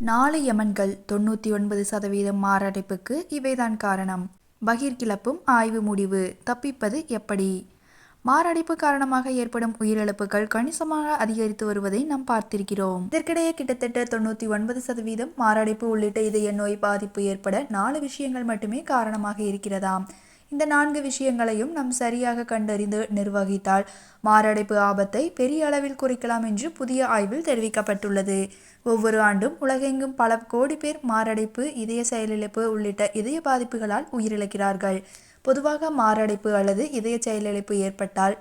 நாலு யமன்கள் தொண்ணூற்றி ஒன்பது சதவீதம் மாரடைப்புக்கு இவைதான் காரணம். பகீர் கிளப்பும் ஆய்வு முடிவு. தப்பிப்பது எப்படி? மாரடைப்பு காரணமாக ஏற்படும் உயிரிழப்புகள் கணிசமாக அதிகரித்து வருவதை நாம் பார்த்திருக்கிறோம். இதற்கிடையே கிட்டத்தட்ட தொண்ணூற்றி ஒன்பது சதவீதம் மாரடைப்பு உள்ளிட்ட இதய நோய் பாதிப்பு ஏற்பட நாலு விஷயங்கள் மட்டுமே காரணமாக இருக்கிறதாம். இந்த நான்கு விஷயங்களையும் நாம் சரியாக கண்டறிந்து நிர்வகித்தால் மாரடைப்பு ஆபத்தை பெரிய அளவில் குறைக்கலாம் என்று புதிய ஆய்வில் தெரிவிக்கப்பட்டுள்ளது. ஒவ்வொரு ஆண்டும் உலகெங்கும் பல கோடி பேர் மாரடைப்பு இதய செயலிழப்பு உள்ளிட்ட இதய பாதிப்புகளால் உயிரிழக்கிறார்கள். பொதுவாக மாரடைப்பு அல்லது இதய செயலிழப்பு ஏற்பட்டால்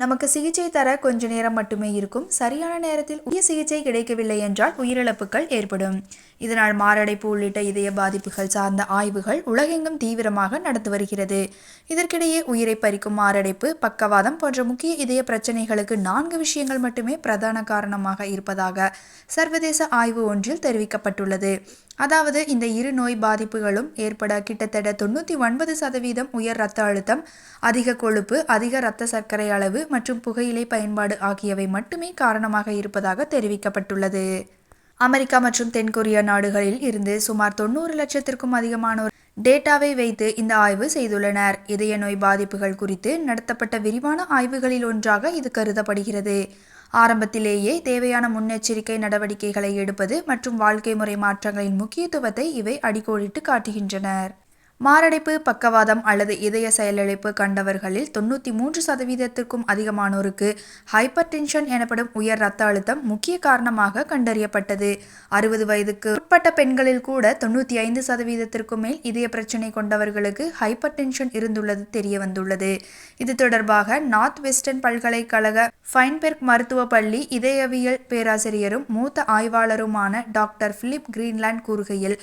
நமக்கு சிகிச்சை தர கொஞ்ச நேரம் மட்டுமே இருக்கும். சரியான நேரத்தில் உரிய சிகிச்சை கிடைக்கவில்லை என்றால் உயிரிழப்புகள் ஏற்படும். இதனால் மாரடைப்பு உள்ளிட்ட இதய பாதிப்புகள் சார்ந்த ஆய்வுகள் உலகெங்கும் தீவிரமாக நடந்து வருகிறது. இதற்கிடையே உயிரை பறிக்கும் மாரடைப்பு பக்கவாதம் போன்ற முக்கிய இதய பிரச்சனைகளுக்கு நான்கு விஷயங்கள் மட்டுமே பிரதான காரணமாக இருப்பதாக சர்வதேச ஆய்வு ஒன்றில் தெரிவிக்கப்பட்டுள்ளது. அதாவது இந்த இரு நோய் பாதிப்புகளும் ஏற்பட கிட்டத்தட்ட தொண்ணூற்றி ஒன்பது சதவீதம் உயர் இரத்த அழுத்தம் அதிக கொழுப்பு அதிக இரத்த சர்க்கரை அளவு மற்றும் புகையிலை பயன்பாடு ஆகியவை மட்டுமே காரணமாக இருப்பதாக தெரிவிக்கப்பட்டுள்ளது. அமெரிக்கா மற்றும் தென்கொரியா நாடுகளில் இருந்து சுமார் தொண்ணூறு லட்சத்திற்கும் அதிகமானோர் டேட்டாவை வைத்து இந்த ஆய்வு செய்துள்ளனர். இதய நோய் பாதிப்புகள் குறித்து நடத்தப்பட்ட விரிவான ஆய்வுகளில் ஒன்றாக இது கருதப்படுகிறது. ஆரம்பத்திலேயே தேவையான முன்னெச்சரிக்கை நடவடிக்கைகளை எடுப்பது மற்றும் வாழ்க்கை முறை மாற்றங்களின் முக்கியத்துவத்தை இவை அடிக்கோடிட்டு காட்டுகின்றனர். மாரடைப்பு பக்கவாதம் அல்லது இதய செயலிழப்பு கண்டவர்களில் தொண்ணூற்றி மூன்று சதவீதத்திற்கும் அதிகமானோருக்கு ஹைப்பர் டென்ஷன் எனப்படும் உயர் ரத்த அழுத்தம் முக்கிய காரணமாக கண்டறியப்பட்டது. அறுபது வயதுக்கு உட்பட்ட பெண்களில் கூட தொண்ணூற்றி ஐந்து சதவீதத்திற்கும் மேல் இதய பிரச்சனை கொண்டவர்களுக்கு ஹைப்பர் டென்ஷன் இருந்துள்ளது தெரிய வந்துள்ளது இது தொடர்பாக நார்த் வெஸ்டர்ன் பல்கலைக்கழக ஃபைன்பெர்க் மருத்துவ பள்ளி இதயவியல் பேராசிரியரும் மூத்த ஆய்வாளருமான டாக்டர் பிலிப் கிரீன்லாண்ட் கூறுகையில்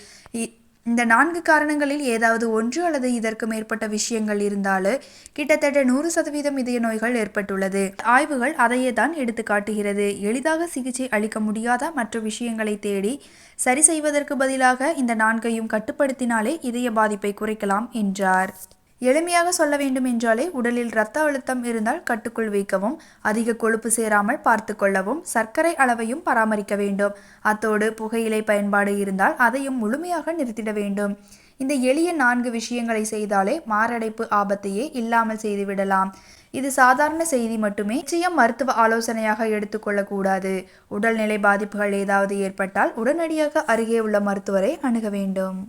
இந்த நான்கு காரணங்களில் ஏதாவது ஒன்று அல்லது இதற்கு மேற்பட்ட விஷயங்கள் இருந்தாலும் கிட்டத்தட்ட நூறு சதவீதம் இதய நோய்கள் ஏற்பட்டுள்ளது. ஆய்வுகள் அதையே தான் எடுத்து காட்டுகிறது. எளிதாக சிகிச்சை அளிக்க முடியாத மற்ற விஷயங்களை தேடி சரி செய்வதற்கு பதிலாக இந்த நான்கையும் கட்டுப்படுத்தினாலே இதய பாதிப்பை குறைக்கலாம் என்றார். எளிமையாக சொல்ல வேண்டும் என்றாலே உடலில் இரத்த அழுத்தம் இருந்தால் கட்டுக்குள் வைக்கவும் அதிக கொழுப்பு சேராமல் பார்த்து கொள்ளவும் சர்க்கரை அளவையும் பராமரிக்க வேண்டும். அத்தோடு புகையிலை பயன்பாடு இருந்தால் அதையும் முழுமையாக நிறுத்திட வேண்டும். இந்த எளிய நான்கு விஷயங்களை செய்தாலே மாரடைப்பு ஆபத்தையே இல்லாமல் செய்துவிடலாம். இது சாதாரண செய்தி மட்டுமே. நிச்சயம் மருத்துவ ஆலோசனையாக எடுத்துக்கொள்ளக்கூடாது உடல்நிலை பாதிப்புகள் ஏதாவது ஏற்பட்டால் உடனடியாக அருகே உள்ள மருத்துவரை அணுக வேண்டும்.